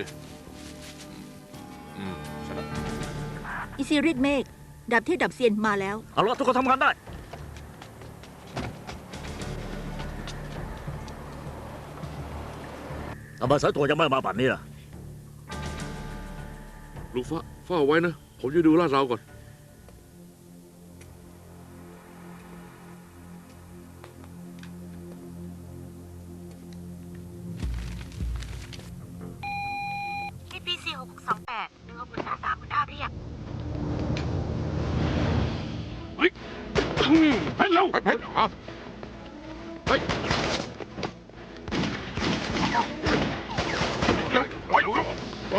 ดิอืมใช่แล้วอิซิริดเมกดับเทพดับเซียนมาแล้ว เอาละทุกคนทำงานได้ ทำไมสายตัวยังไม่มาบัดนี้ล่ะลูกฟ้าเฝ้าไว้นะ ผมจะดูลาดเราก่อน ดหนึ่งหกสาสามคุณอาเรียกเฮ้ยเร็วเฮ้ยเอาเฮ้ยไปไป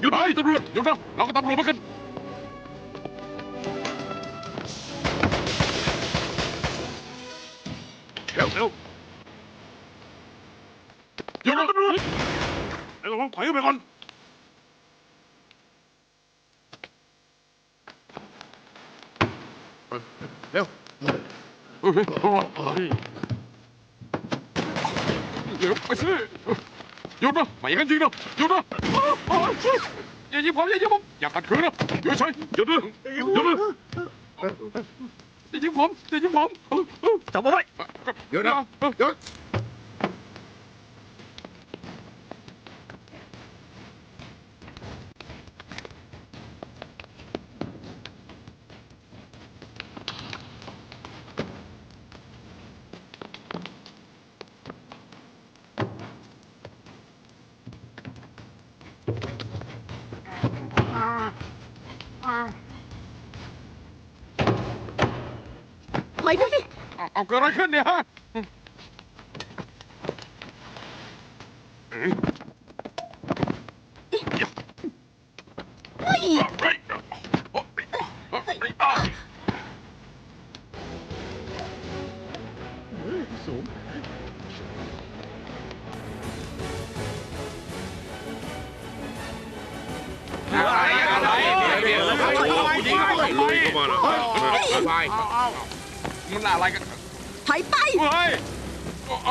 หยุดไปตำรวจหยุดนะเราก็ตำรวจเหมือนกันเร็วเร็วหยุดนะตำรวจ ไอ้ระวังถอยไปก่อน เร็วเฮ้ยเดี๋ยวไปสิหยุดนะไม่อย่างนั้นจริงนะหยุดนะอย่ายิงผมอย่ายิงผมอย่าขัดขืนนะหยุดใช่หยุดนะหยุดนะอย่ายิงผมอย่ายิงผมจับเอาไว้เดี๋ยวนะเดี๋ ยวถอยดูสิเอาเกิดอะไรขึ้นเนี่ยฮะอะไรอะไรยิงเข้ามายิงเข้ามา มันอะไรกันถอยไป เฮ้ยเอาเอ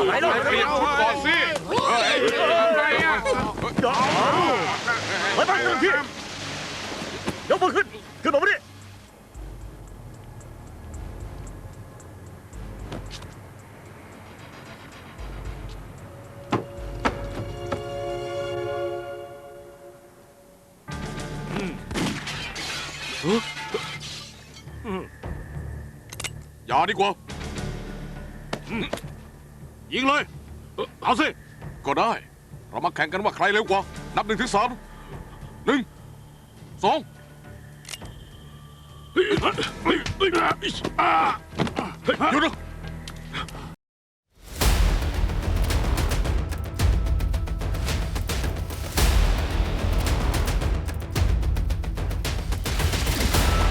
าไหนเราเปลี่ยนชุดก่อนสิเฮ้ยอะไรอะไปไปขึ้นที่ ยกมือขึ้น ขึ้นมาดิ อย่าดีกว่ายิงเลยเอาสิ ก็ได้ เรามาแข่งกันว่าใครเร็วกว่า นับหนึ่งถึงสามหนึ่งสองหยุดนะ